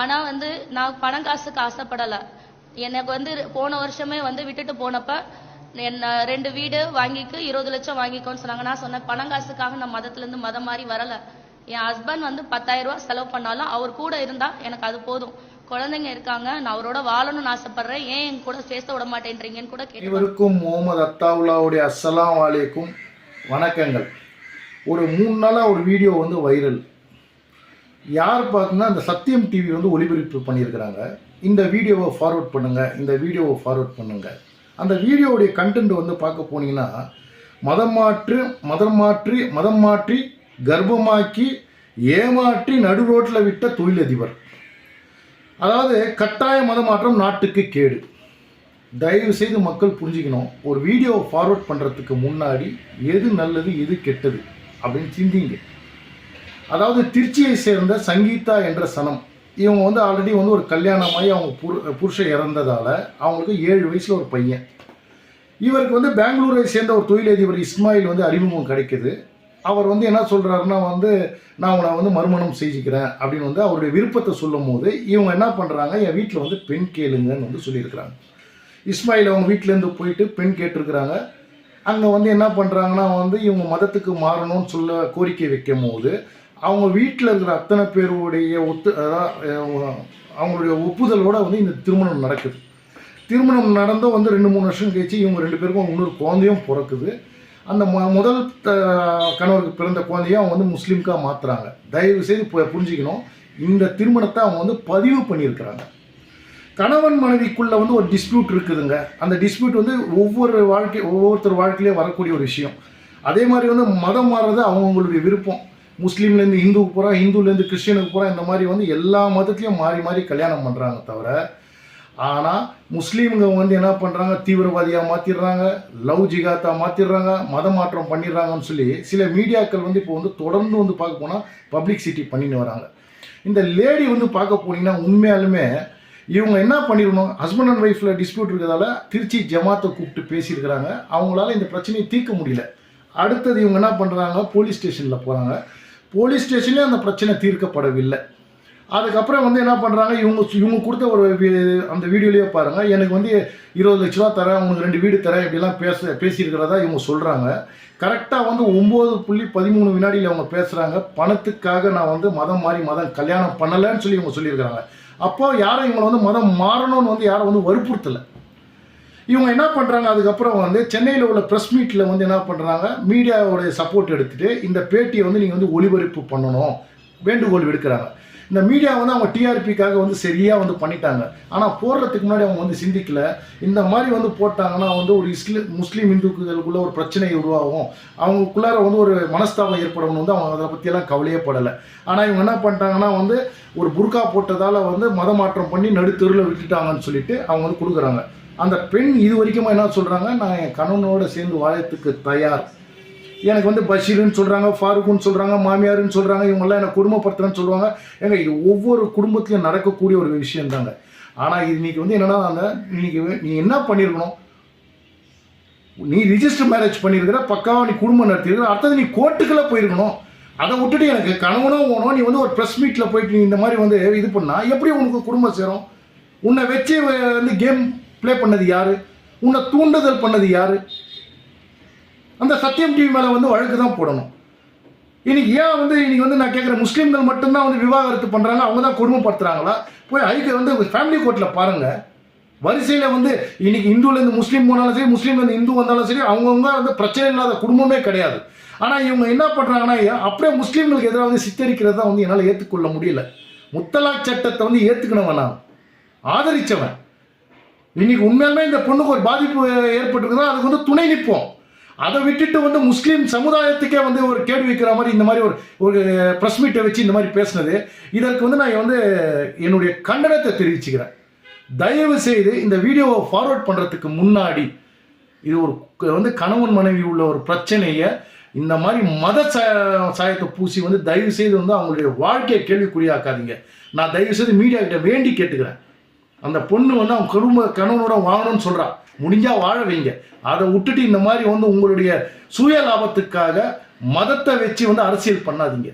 ஆனா வந்து நான் பணம் காசுக்கு ஆசைப்படல. எனக்கு வந்து போன வருஷமே வந்து விட்டுட்டு போனப்ப என்ன ரெண்டு வீடு வாங்கிக்கு இருபது லட்சம் வாங்கிக்கோன்னு சொன்னாங்க. நான் சொன்னேன் பணம் காசுக்காக நான் மதத்துல இருந்து மதம் மாதிரி வரல. என் ஹஸ்பண்ட் வந்து பத்தாயிரம் ரூபாய் செலவு பண்ணாலும் அவர் கூட இருந்தா எனக்கு அது போதும். குழந்தைங்க இருக்காங்க நான் அவரோட வாழணும்னு ஆசைப்படுறேன். ஏன் என் கூட பேச விட மாட்டேன்றீங்கன்னு கூட கேட்டு முகமது அத்தாவுல்லாவுடைய அஸ்லாம் வலைக்கும் வணக்கங்கள். ஒரு மூணு நாளாக ஒரு வீடியோ வந்து வைரல். யார் பார்த்தீங்கன்னா அந்த சத்தியம் டிவி வந்து ஒளிபரப்பு பண்ணியிருக்கிறாங்க. இந்த வீடியோவை ஃபார்வர்ட் பண்ணுங்கள் இந்த வீடியோவை ஃபார்வர்ட் பண்ணுங்கள் அந்த வீடியோவுடைய கண்டென்ட் வந்து பார்க்க போனீங்கன்னா மதம் மாற்று மதம் மாற்றி மதம் மாற்றி கர்ப்பமாக்கி ஏமாற்றி நடு ரோட்டில் விட்ட தொழிலதிபர். அதாவது கட்டாய மதமாற்றம் நாட்டுக்கு கேடு. தயவு செய்து மக்கள் புரிஞ்சுக்கணும் ஒரு வீடியோவை ஃபார்வர்ட் பண்ணுறதுக்கு முன்னாடி எது நல்லது எது கெட்டது அப்படின்னு சிந்திங்க. அதாவது திருச்சியை சேர்ந்த சங்கீதா என்ற சனம் இவங்க வந்து ஆல்ரெடி வந்து ஒரு கல்யாணமாகி அவங்க புரு புருஷன் இறந்ததால் அவங்களுக்கு ஏழு வயசில் ஒரு பையன். இவருக்கு வந்து பெங்களூரை சேர்ந்த ஒரு தொழிலதிபர் இஸ்மாயில் வந்து அறிமுகம் கிடைக்குது. அவர் வந்து என்ன சொல்கிறாருன்னா வந்து நான் உங்களை வந்து மறுமணம் செஞ்சுக்கிறேன் அப்படின்னு வந்து அவருடைய விருப்பத்தை சொல்லும் போது இவங்க என்ன பண்ணுறாங்க என் வீட்டில் வந்து பெண் கேளுங்கன்னு வந்து சொல்லியிருக்கிறாங்க. இஸ்மாயில் அவங்க வீட்டிலேருந்து போயிட்டு பெண் கேட்டிருக்கிறாங்க. அங்கே வந்து என்ன பண்ணுறாங்கன்னா வந்து இவங்க மதத்துக்கு மாறணும்னு சொல்ல கோரிக்கை வைக்கும் போது அவங்க வீட்டில் இருக்கிற அத்தனை பேருடைய ஒத்து அவங்களுடைய ஒப்புதலோடு வந்து இந்த திருமணம் நடக்குது. திருமணம் நடந்தும் வந்து ரெண்டு மூணு வருஷம் கழிச்சு இவங்க ரெண்டு பேருக்கும் இன்னொரு குழந்தையும் பிறக்குது. அந்த ம முதல் த- கணவருக்கு பிறந்த குழந்தையும் அவங்க வந்து முஸ்லீம்காக மாற்றுறாங்க தயவு செய்து பு- புரிஞ்சுக்கணும். இந்த திருமணத்தை அவங்க வந்து பதிவு பண்ணியிருக்கிறாங்க. கணவன் மனைவிக்குள்ளே வந்து ஒரு டிஸ்பியூட் இருக்குதுங்க. அந்த டிஸ்பியூட் வந்து ஒவ்வொரு வாழ்க்கை ஒவ்வொருத்தர் வாழ்க்கையிலே வரக்கூடிய ஒரு விஷயம். அதே மாதிரி வந்து மதம் மாறுறது அவங்களுடைய விருப்பம். முஸ்லீம்லேருந்து இந்துவுக்கு போகிறா ஹிந்துலேருந்து கிறிஸ்டியனுக்கு போகிறா இந்த மாதிரி வந்து எல்லா மதத்துலேயும் மாறி மாறி கல்யாணம் பண்ணுறாங்க தவிர ஆனால் முஸ்லீம்ங்க வந்து என்ன பண்ணுறாங்க தீவிரவாதியாக மாற்றிடுறாங்க லவ் ஜிகாத்தா மாற்றிடுறாங்க மத மாற்றம் பண்ணிடுறாங்கன்னு சொல்லி சில மீடியாக்கள் வந்து இப்போ வந்து தொடர்ந்து வந்து பார்க்க போனால் பப்ளிசிட்டி பண்ணின்னு வராங்க. இந்த லேடி வந்து பார்க்க போனீங்கன்னா உண்மையாலுமே இவங்க என்ன பண்ணிடணும் ஹஸ்பண்ட் அண்ட் ஒய்ஃபில் டிஸ்பியூட் இருக்கிறதால திருச்சி ஜமாத்தை கூப்பிட்டு பேசியிருக்கிறாங்க. அவங்களால இந்த பிரச்சனையை தீர்க்க முடியல. அடுத்தது இவங்க என்ன பண்ணுறாங்க போலீஸ் ஸ்டேஷனில் போகிறாங்க போலீஸ் ஸ்டேஷன்லேயும் அந்த பிரச்சனை தீர்க்கப்படவில்லை. அதுக்கப்புறம் வந்து என்ன பண்ணுறாங்க இவங்க இவங்க கொடுத்த ஒரு அந்த வீடியோலேயே பாருங்கள் எனக்கு வந்து இருபது லட்ச ரூபா தரேன் உங்களுக்கு ரெண்டு வீடு தரேன் இப்படிலாம் பேச பேசியிருக்கிறதா இவங்க சொல்கிறாங்க கரெக்டாக வந்து ஒம்பது புள்ளி பதிமூணு வினாடியில் அவங்க பேசுகிறாங்க பணத்துக்காக நான் வந்து மதம் மாறி மதம் கல்யாணம் பண்ணலைன்னு சொல்லி இவங்க சொல்லியிருக்கிறாங்க. அப்போ யாரும் இவங்களை வந்து மதம் மாறணும்னு வந்து யாரும் வந்து வற்புறுத்தலை. இவங்க என்ன பண்ணுறாங்க அதுக்கப்புறம் வந்து சென்னையில் உள்ள ப்ரெஸ் மீட்டில் வந்து என்ன பண்ணுறாங்க மீடியாவோடைய சப்போர்ட் எடுத்துகிட்டு இந்த பேட்டியை வந்து நீங்கள் வந்து ஒளிபரப்பு பண்ணணும். வேண்டுகோள் விடுக்கிறாங்க. இந்த மீடியா வந்து அவங்க டிஆர்பிக்காக வந்து சரியாக வந்து பண்ணிட்டாங்க. ஆனால் போடுறதுக்கு முன்னாடி அவங்க வந்து சிந்திக்கல. இந்த மாதிரி வந்து போட்டாங்கன்னா வந்து ஒரு இஸ்லி முஸ்லீம் இந்துக்களுக்குள்ள ஒரு பிரச்சனை உருவாகும். அவங்களுக்குள்ளார வந்து ஒரு மனஸ்தாபம் ஏற்படணும் வந்து அவங்க அதை பற்றியெல்லாம் கவலையே படலை. ஆனால் இவங்க என்ன பண்ணிட்டாங்கன்னா வந்து ஒரு புர்கா போட்டதால் வந்து மதமாற்றம் பண்ணி நடுத்தெருவில் விட்டுட்டாங்கன்னு சொல்லிட்டு அவங்க வந்து கொடுக்குறாங்க. அந்த பெண் இது வரைக்கும் என்ன சொல்கிறாங்க நான் என் கணவனோட சேர்ந்து வாழத்துக்கு தயார். எனக்கு வந்து பஷீருன்னு சொல்கிறாங்க ஃபாரூக்குன்னு சொல்கிறாங்க மாமியாருன்னு சொல்கிறாங்க இவங்கெல்லாம் என்னை குடும்பப்படுத்துறேன்னு சொல்லுவாங்க. ஏங்க இது ஒவ்வொரு குடும்பத்திலையும் நடக்கக்கூடிய ஒரு விஷயம் தாங்க ஆனால் இது இன்னைக்கு வந்து என்னென்னா அந்த இன்னைக்கு நீ என்ன பண்ணியிருக்கணும் நீ ரிஜிஸ்டர் மேரேஜ் பண்ணியிருக்கிற பக்காவா நீ குடும்பம் நடத்திருக்கிற அடுத்தது நீ கோர்ட்டுக்கெல்லாம் போயிருக்கணும். அதை விட்டுட்டு எனக்கு கணவனும் ஓனோ நீ வந்து ஒரு ப்ரெஸ் மீட்டில் போயிட்டு நீ இந்த மாதிரி வந்து இது பண்ணால் எப்படி உனக்கு குடும்பம் சேரும்? உன்னை வச்சு வந்து கேம் ப்ளே பண்ணது யார்? உன்னை தூண்டுதல் பண்ணது யார்? அந்த சத்தியம் டிவி மேலே வந்து வழக்கு தான் போடணும். இன்னைக்கு ஏன் வந்து இன்னைக்கு வந்து நான் கேட்குற முஸ்லீம்கள் மட்டும்தான் வந்து விவாகரத்து பண்ணுறாங்க அவங்க தான் குடும்பப்படுத்துகிறாங்களா போய் ஐக்கு வந்து ஃபேமிலி கோர்ட்டில் பாருங்கள் வரிசையில் வந்து இன்னைக்கு இந்துலேருந்து முஸ்லீம் போனாலும் சரி முஸ்லீம்லேருந்து இந்து வந்தாலும் சரி அவங்கவுங்க வந்து பிரச்சனை இல்லாத குடும்பமே கிடையாது. ஆனால் இவங்க என்ன பண்ணுறாங்கன்னா அப்படியே முஸ்லீம்களுக்கு எதிராக வந்து சித்தரிக்கிறது தான் வந்து என்னால் ஏற்றுக்கொள்ள முடியல. முத்தலாக் சட்டத்தை வந்து ஏற்றுக்கணவன் நான். ஆதரித்தவன் இன்னைக்கு உண்மையாலுமே இந்த பொண்ணுக்கு ஒரு பாதிப்பு ஏற்பட்டிருக்குன்னா அதுக்கு வந்து துணை நிற்போம். அதை விட்டுட்டு வந்து முஸ்லீம் சமுதாயத்துக்கே வந்து ஒரு கேள்வி வைக்கிற மாதிரி இந்த மாதிரி ஒரு ஒரு ப்ரெஸ் மீட்டை வச்சு இந்த மாதிரி பேசுனது. இதற்கு வந்து நான் வந்து என்னுடைய கண்டனத்தை தெரிவிச்சுக்கிறேன். தயவு செய்து இந்த வீடியோவை ஃபார்வர்ட் பண்ணுறதுக்கு முன்னாடி இது ஒரு வந்து கணவன் மனைவி உள்ள ஒரு பிரச்சனையை இந்த மாதிரி மத சாயத்தை பூசி வந்து தயவு செய்து வந்து அவங்களுடைய வாழ்க்கையை கேள்விக்குறியாக்காதீங்க. நான் தயவு செய்து மீடியா கிட்ட வேண்டி கேட்டுக்கிறேன். அந்த பொண்ணு வந்து அவன் குடும்ப கணவனோட வாழணும்னு சொல்கிறான் முடிஞ்சால் வாழ வைங்க. அதை விட்டுட்டு இந்த மாதிரி வந்து உங்களுடைய சுய லாபத்துக்காக மதத்தை வச்சு வந்து அரசியல் பண்ணாதீங்க.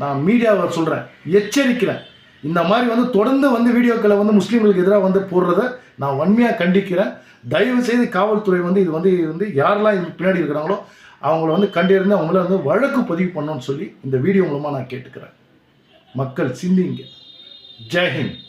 நான் மீடியாவை சொல்கிறேன் எச்சரிக்கிறேன். இந்த மாதிரி வந்து தொடர்ந்து வந்து வீடியோக்களை வந்து முஸ்லீம்களுக்கு எதிராக வந்து போடுறத நான் வன்மையாக கண்டிக்கிறேன். தயவு செய்து காவல்துறை வந்து இது வந்து இது வந்து யாரெல்லாம் இது பின்னாடி இருக்கிறாங்களோ அவங்கள வந்து கண்டறிந்து அவங்கள வந்து வழக்கு பதிவு பண்ணணும்னு சொல்லி இந்த வீடியோ மூலமாக நான் கேட்டுக்கிறேன். மக்கள் சிந்திங்க. ஜெய்ஹிந்த்